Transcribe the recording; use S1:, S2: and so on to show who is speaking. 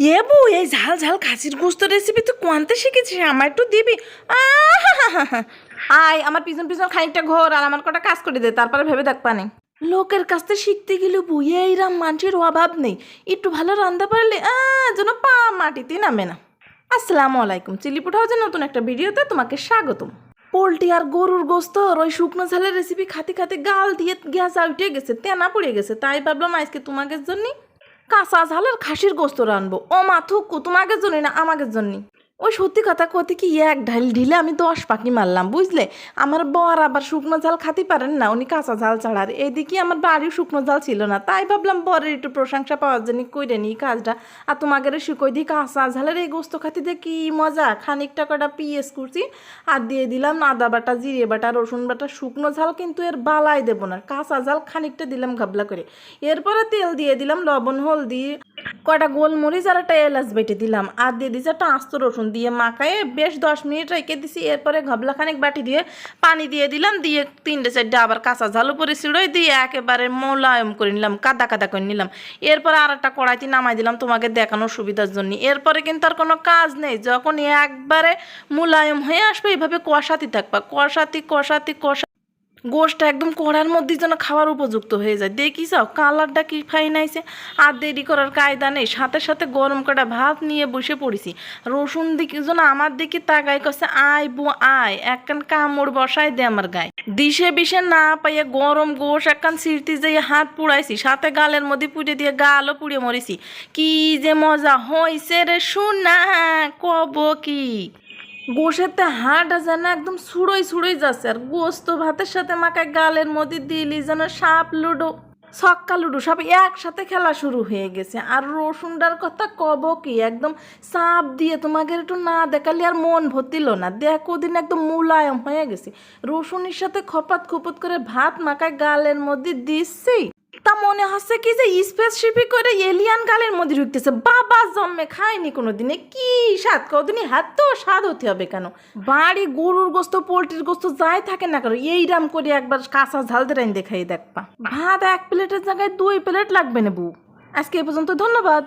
S1: এ বউ এই ঝাল ঝাল খাসির গোস্ত রেসিপি তুই কোয়ান্তে শিখেছিস আমার একটু দিবি। আয় আমার পিছন পিছন খানিকটা ঘোর আর আমার কটা কাজ করে দে তারপরে ভেবে দেখ পানি। লোকের কাছ থেকে শিখতে গেলে বউ এইরাম মানুষের অভাব নেই। একটু ভালো রান্না পারলে যেন পা মাটিতে নামে না। আসসালামু আলাইকুম। চিলিপুট হাউজের নতুন একটা ভিডিওতে তোমাকে স্বাগতম। পোলট্রি আর গরুর গোস্ত ওই শুকনো ঝালের রেসিপি খাতে খাতে গাল দিয়ে গ্যাস উঠে গেছে তেনা পড়ে গেছে। তাই ভাবলাম আজকে তোমাকে জন্য কাঁচা ঝালের খাসির গোস্ত রানবো ও মা থুকু তোমাকে জন্য না আমাকে জন্য ওই সত্যি কথা কতে কি এক ঢাল ঢিলে আমি দশ পাখি মারলাম, বুঝলে? আমার বর আবার শুকনো ঝাল খাতে পারেন না, উনি কাঁচা ঝাল ছাড়ার এইদিকে আমার বাড়ির শুকনো ঝাল ছিল না, তাই ভাবলাম বরের একটু প্রশংসা পাওয়ার জন্য কইরে নি কাজটা। আর তোমাকে শিকই দিই কাঁচা ঝালের এই গোস্ত খাতে দিয়ে কি মজা? খানিকটা কটা পিএস করছি আর দিয়ে দিলাম আদা বাটা, জিরে বাটা, রসুন বাটা, শুকনো ঝাল কিন্তু এর বালাই দেবো না, কাঁচা ঝাল খানিকটা দিলাম ঘাবলা করে। এরপরে তেল দিয়ে দিলাম লবণ, হলদি, কটা গোলমরিচ আর একটা এলাচ বেটে দিলাম। আর দিয়ে দিয়েছি একটা আস্ত রসুন দিয়ে মাখায় বেশ দশ মিনিট রেখে দিছি। এরপরে ঘবলা খানিক বাটি দিয়ে পানি দিয়ে দিলাম, দিয়ে তিনটে চারটে আবার কাঁচা ঝালু উপরে ছিঁড়োই দিয়ে একেবারে মোলায়ম করে নিলাম, কাদা কাদা করে নিলাম। এরপরে আর একটা কড়াইতে নামাই দিলাম তোমাকে দেখানোর সুবিধার জন্য। এরপরে কিন্তু আর কোনো কাজ নেই যখন একবারে মোলায়ম হয়ে আসবে এইভাবে কষাতে থাকবা। কষাতে কষাতে, কষা গোষ্ঠটা একদম কড়ার মধ্যে যেন খাওয়ার উপযুক্ত হয়ে যায়। দেখি যাও, কালারটা কি ফাইন আইছে। আর দেরি করার কায়দা নেই। সাথে সাথে গরম কাটা ভাত নিয়ে বসে পড়েছি। রসুন দিকে যেন আমার দিকে তাকাই কছে আয় বু আয়। একখান কামড় বসাই দে আমার গায়ে। দিশে বিষে না পাইয়ে গরম গোশ একখান সিরতি যেয়ে হাত পুড়াইছি। সাথে গালের মধ্যে পুড়ে দিয়ে গালও পুড়ে মরেছি। কি যে মজা হইছে রে শুনা কব কি? গোসেতে হাট যেন একদম সুড়োই সুড়োই যাচ্ছে। আর গোস্ত ভাতের সাথে মাখায় গালের মধ্যে দিলি যেন সাপ, লুডো, ছক্কা, লুডো সব একসাথে খেলা শুরু হয়ে গেছে। আর রসুনটার কথা কব কি, একদম সাপ দিয়ে তোমাকে একটু না দেখালে আর মন ভর্তিল না। দেখ, ওদিন একদম মুলায়ম হয়ে গেছে। রসুনের সাথে খপাত খপত করে ভাত মাখায় গালের মধ্যে দিচ্ছি। তা মনে হচ্ছে কি যে স্পেসিফিক করে এলিয়ান গালের মধ্যে ঢুকতেছে। বাবা, জন্মে খায়নি কোনো দিনে কি স্বাদ কদিনই হাত তো স্বাদ হতে হবে কেন? বাড়ি, গরুর গোস্ত, পোলট্রির গোস্ত, যাই থাকে না কেন এইরাম করে একবার কাঁচা ঝাল রাইন দেখাই দেখবা। ভাত এক প্লেটের জায়গায় দুই প্লেট লাগবে না বউ আজকে এ পর্যন্ত ধন্যবাদ।